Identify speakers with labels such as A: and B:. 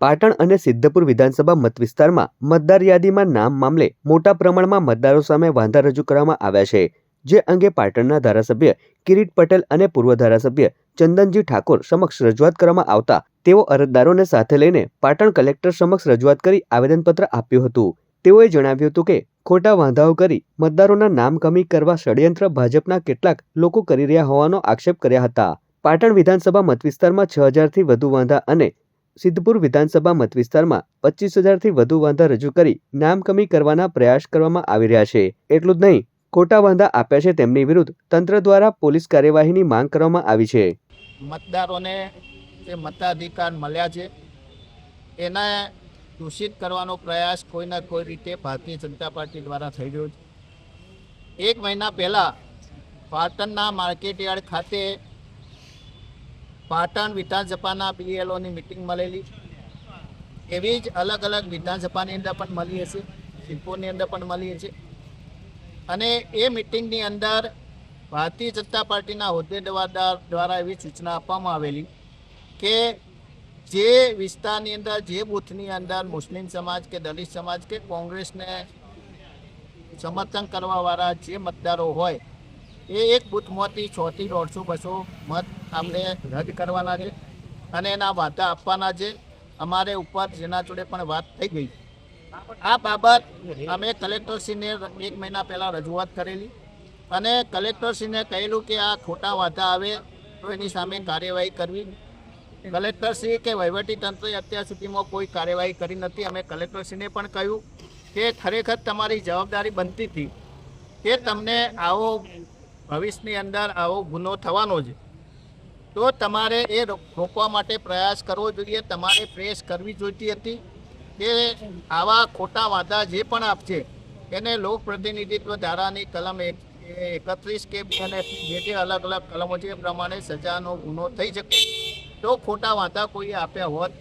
A: પાટણ અને સિદ્ધપુર વિધાનસભા મતવિસ્તારમાં મતદાર યાદીમાં નામ મામલે મોટા પ્રમાણમાં મતદારો સામે વાંધા રજૂ કરવામાં આવ્યા છે, જે અંગે પાટણના ધારાસભ્ય કિરીટ પટેલ અને પૂર્વ ધારાસભ્ય ચંદનજી ઠાકોર સમક્ષ રજૂઆત કરવામાં આવતા તેઓ અરજદારોને સાથે લઈને પાટણ કલેક્ટર સમક્ષ રજૂઆત કરી આવેદનપત્ર આપ્યું હતું. તેઓએ જણાવ્યું હતું કે, ખોટા વાંધાઓ કરી મતદારોના નામ કમી કરવા ષડયંત્ર ભાજપના કેટલાક લોકો કરી રહ્યા હોવાનો આક્ષેપ કર્યા હતા. પાટણ વિધાનસભા મતવિસ્તારમાં છ હજારથી વધુ વાંધા અને સિદ્ધપુર વિધાનસભા મતવિસ્તારમાં પચીસ હજારથી વધુ વાંધા રજૂ કરી નામ કમી કરવાના પ્રયાસ કરવામાં આવી રહ્યા છે. એટલું જ નહીં, ખોટા વાંધા આપ્યા છે તેમની વિરુદ્ધ તંત્ર દ્વારા પોલીસ કાર્યવાહીની માંગ કરવામાં આવી છે.
B: મતદારોને જે મતાધિકાર મળ્યા છે, એને દૂષિત કરવાનો પ્રયાસ કોઈના કોઈ રીતે ભારતીય જનતા પાર્ટી દ્વારા થઈ રહ્યો છે. એક મહિના પહેલાં પાટણના માર્કેટયાર્ડ ખાતે પાટણ વિધાનસભાના બીએલઓની મિટિંગ મળેલી. એવી જ અલગ અલગ વિધાનસભાની અંદર પણ મળી હશે સિમ્પોની અંદર પણ મળી હશે. અને એ મિટિંગની અંદર ભારતીય જનતા પાર્ટીના હોદ્દેદાર દ્વારા એવી સૂચના આપવામાં આવેલી કે જે વિસ્તારની અંદર, જે બૂથની અંદર મુસ્લિમ સમાજ કે દલિત સમાજ કે કોંગ્રેસને સમર્થન કરવાવાળા જે મતદારો હોય એ એક બૂથમાંથી છથી દોઢસો, બસો મત આપણે રદ કરવાના છે. અને એના વાતા આપવાના છે. અમારે ઉપર જેના જોડે પણ વાત થઈ ગઈ. આ બાબત અમે કલેક્ટરશ્રીને એક મહિના પહેલાં રજૂઆત કરેલી. અને કલેક્ટરશ્રીને કહેલું કે આ ખોટા વાંધા આવે તો એની સામે કાર્યવાહી કરવી. કલેક્ટરશ્રી કે વહીવટીતંત્રએ અત્યાર સુધીમાં કોઈ કાર્યવાહી કરી નથી. અમે કલેક્ટરશ્રીને પણ કહ્યું કે ખરેખર તમારી જવાબદારી બનતી હતી કે તમને આવો ભવિષ્યની અંદર આવો ગુનો થવાનો છે. તો તમારે એ રોકવા માટે પ્રયાસ કરવો જોઈએ. તમારે પ્રેસ કરવી જોઈતી હતી કે આવા ખોટા વાદા જે પણ આપશે, એને લોક પ્રતિનિધિત્વ ધારાની કલમ એક એકત્રીસ કે અને જે તે અલગ અલગ કલમો છે એ પ્રમાણે સજાનો ગુનો થઈ શકે. તો ખોટા વાદા કોઈએ આપ્યા હોત